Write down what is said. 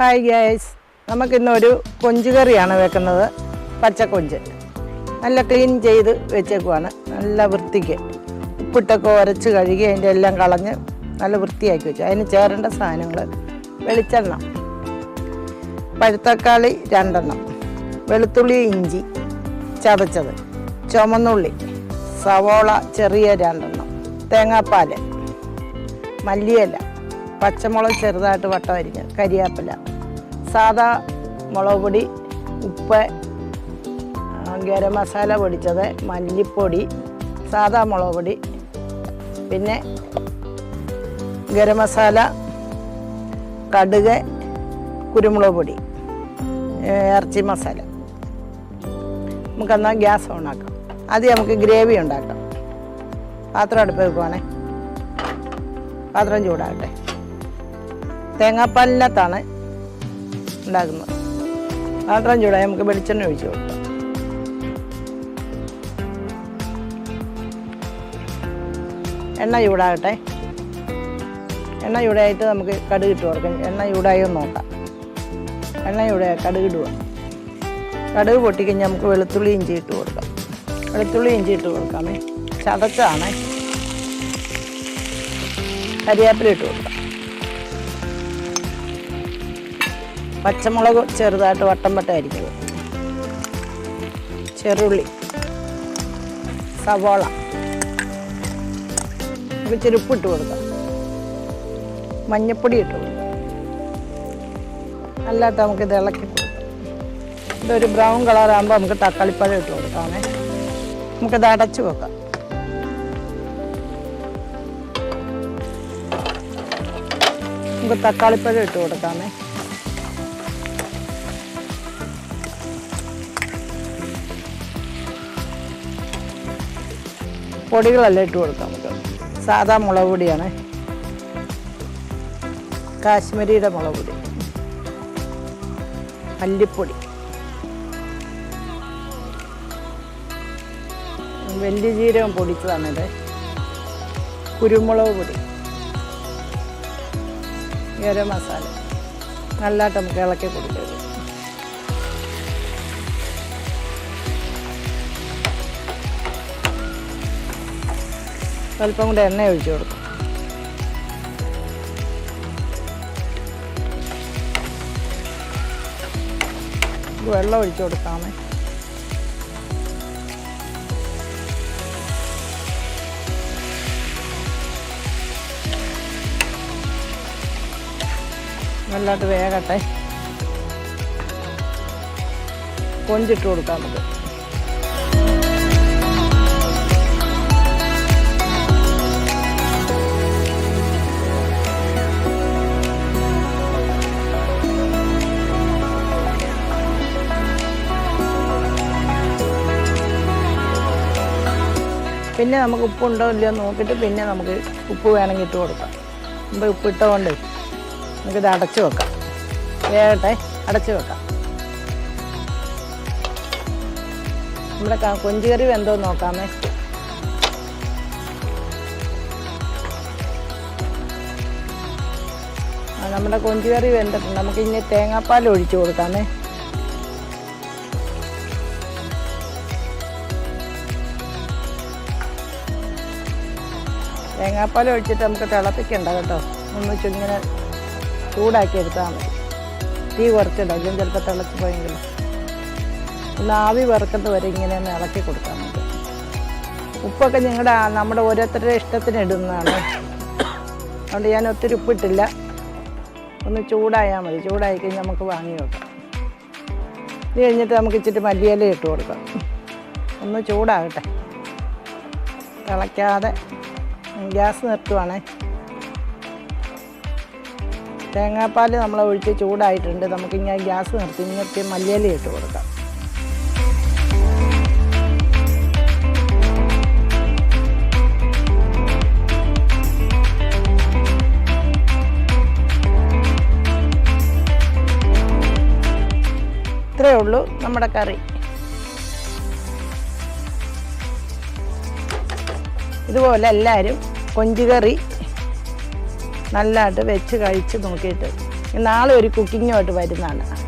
Hi gas നമുക്കിന്നൊരു കൊഞ്ച് കറിയാണ് വെക്കുന്നത്. പച്ചക്കൊഞ്ച്. നല്ല ക്ലീൻ ചെയ്ത് വെച്ചേക്കുവാണ്. നല്ല വൃത്തിക്ക്. ഉപ്പിട്ടൊക്കെ ഉരച്ച് കഴുകി അതിന്റെ എല്ലാം കളഞ്ഞ് നല്ല വൃത്തിയാക്കി വെച്ചു. അതിന് ചേരേണ്ട സാധനങ്ങൾ വെളിച്ചെണ്ണ. പഴുത്തക്കാളി രണ്ടെണ്ണം. വെളുത്തുള്ളി ഇഞ്ചി. ചതച്ചത്. ചുമന്നുള്ളി. സവോള ചെറിയ രണ്ടെണ്ണം. തേങ്ങാപ്പാൽ മല്ലിയില. പച്ചമുളക് ചെറുതായിട്ട് വട്ടം അരിഞ്ഞ് കരിയാപ്പില. സാദാ മുളക് പൊടി ഉപ്പ് ഗരം മസാല പൊടിച്ചത് മല്ലിപ്പൊടി സാദാ മുളക് പൊടി പിന്നെ ഗരം മസാല കടുക് കുരുമുളക് പൊടി ഇറച്ചി മസാല. നമുക്കെന്നാൽ ഗ്യാസ് ഓണാക്കാം ആദ്യം നമുക്ക് ഗ്രേവി ഉണ്ടാക്കാം. പാത്രം അടുപ്പ് വെക്കുവാണേ. പാത്രം ചൂടാകട്ടെ. തേങ്ങാപ്പാലിനകത്താണ് ഉണ്ടാക്കുന്നത്. പാത്രം ചൂടായി നമുക്ക് വെളിച്ചെണ്ണ ഒഴിച്ച് കൊടുക്കാം. എണ്ണ ചൂടാകട്ടെ. എണ്ണ ചൂടായിട്ട് നമുക്ക് കടുക് ഇട്ട് കൊടുക്കാം. എണ്ണ ചൂടായി നോക്കാം. എണ്ണ ചൂടായ കടുക് ഇടുക കടുക് പൊട്ടിക്കഴിഞ്ഞാൽ നമുക്ക് വെളുത്തുള്ളി ഇഞ്ചി ഇട്ട് കൊടുക്കാം. വെളുത്തുള്ളി ഇഞ്ചി ഇട്ട് കൊടുക്കാമേ ചതച്ചാണേ കരിയാപ്പിലിട്ട് കൊടുക്കാം. പച്ചമുളക് ചെറുതായിട്ട് വട്ടം വട്ടമായിരിക്കും ചെറുള്ളി സവോള ഇച്ചിരി ചെരുപ്പ് ഇട്ട് കൊടുക്കാം. മഞ്ഞപ്പൊടി ഇട്ട് കൊടുക്കാം. അല്ലാത്ത നമുക്ക് ഇത് ഇളക്കി കൊടുക്കാം. ഇതൊരു ബ്രൗൺ കളറാകുമ്പോൾ നമുക്ക് തക്കാളിപ്പഴം ഇട്ട് കൊടുക്കാമേ. നമുക്കിത് അടച്ചു വെക്കാം. നമുക്ക് തക്കാളിപ്പഴം ഇട്ട് കൊടുക്കാമേ. പൊടികളെല്ലാം ഇട്ട് കൊടുക്കാം നമുക്ക്. സാധാ മുളക് പൊടിയാണ്. കാശ്മീരിയുടെ മുളക് പൊടി. മല്ലിപ്പൊടി. വലിയ ജീരകം പൊടിച്ചതാണിത്. കുരുമുളക് പൊടി. ഗരം മസാല. നല്ലതായിട്ട് നമുക്ക് ഇളക്കി കൊടുക്കരുത്. സ്വല്പം കൂടെ എണ്ണ ഒഴിച്ചു കൊടുക്കും. വെള്ളം ഒഴിച്ചു കൊടുക്കാമേ നല്ലതായിട്ട് വേകട്ടെ കൊഞ്ചിട്ട് കൊടുക്കാം നമുക്ക് പിന്നെ നമുക്ക് ഉപ്പുണ്ടോ ഇല്ലയോ നോക്കിയിട്ട് പിന്നെ നമുക്ക് ഉപ്പ് വേണമെങ്കിൽ ഇട്ട് കൊടുക്കാം. മുമ്പ് ഉപ്പ് ഇട്ടുകൊണ്ട് നമുക്കിത് അടച്ചു വെക്കാം. വേകട്ടെ അടച്ചു വെക്കാം. നമ്മുടെ കൊഞ്ചുകറി വെന്തോ നോക്കാമേ. നമ്മുടെ കൊഞ്ചുകറി വെന്തിട്ടുണ്ട് നമുക്ക് ഇനി തേങ്ങാപ്പാൽ ഒഴിച്ചു കൊടുക്കാമേ. തേങ്ങാപ്പാൽ ഒഴിച്ചിട്ട് നമുക്ക് തിളപ്പിക്കണ്ട കേട്ടോ. ഒന്ന് ഇങ്ങനെ ചൂടാക്കി എടുത്താൽ മതി. തീ കുറച്ചിടാം. ഇതും ചിലപ്പോൾ തിളച്ച് പോയെങ്കിലും. ഒന്ന് ആവി വറുക്കുന്നത് വരെ ഇങ്ങനെ ഒന്ന് ഇളക്കി കൊടുക്കാൻ മതി. ഉപ്പൊക്കെ നിങ്ങളുടെ നമ്മുടെ ഓരോരുത്തരുടെ ഇഷ്ടത്തിന് ഇടുന്നതാണ്. അതുകൊണ്ട് ഞാൻ ഒത്തിരി ഉപ്പിട്ടില്ല. ഒന്ന് ചൂടായാൽ മതി. ചൂടായി കഴിഞ്ഞ് നമുക്ക് വാങ്ങി വെക്കാം ഇത് കഴിഞ്ഞിട്ട് നമുക്ക് ഇച്ചിരി മല്ലിയില ഇട്ട് കൊടുക്കാം. ഒന്ന് ചൂടാകട്ടെ. തിളയ്ക്കാതെ ഗ്യാസ് നിർത്തുവാണേ. തേങ്ങാപ്പാൽ നമ്മൾ ഒഴിച്ച് ചൂടായിട്ടുണ്ട്. നമുക്ക് ഇങ്ങനെ ഗ്യാസ് നിർത്തി നിർത്തി മല്ലിയില ഇട്ട് കൊടുക്കാം. ഇത്രയേ ഉള്ളൂ നമ്മുടെ കറി. ഇതുപോലെ എല്ലാവരും കൊഞ്ചുകറി നല്ലതായിട്ട് വെച്ച് കഴിച്ച് നോക്കിയിട്ട്. നാളെ ഒരു കുക്കിങ്ങുമായിട്ട് വരുന്നതാണ്.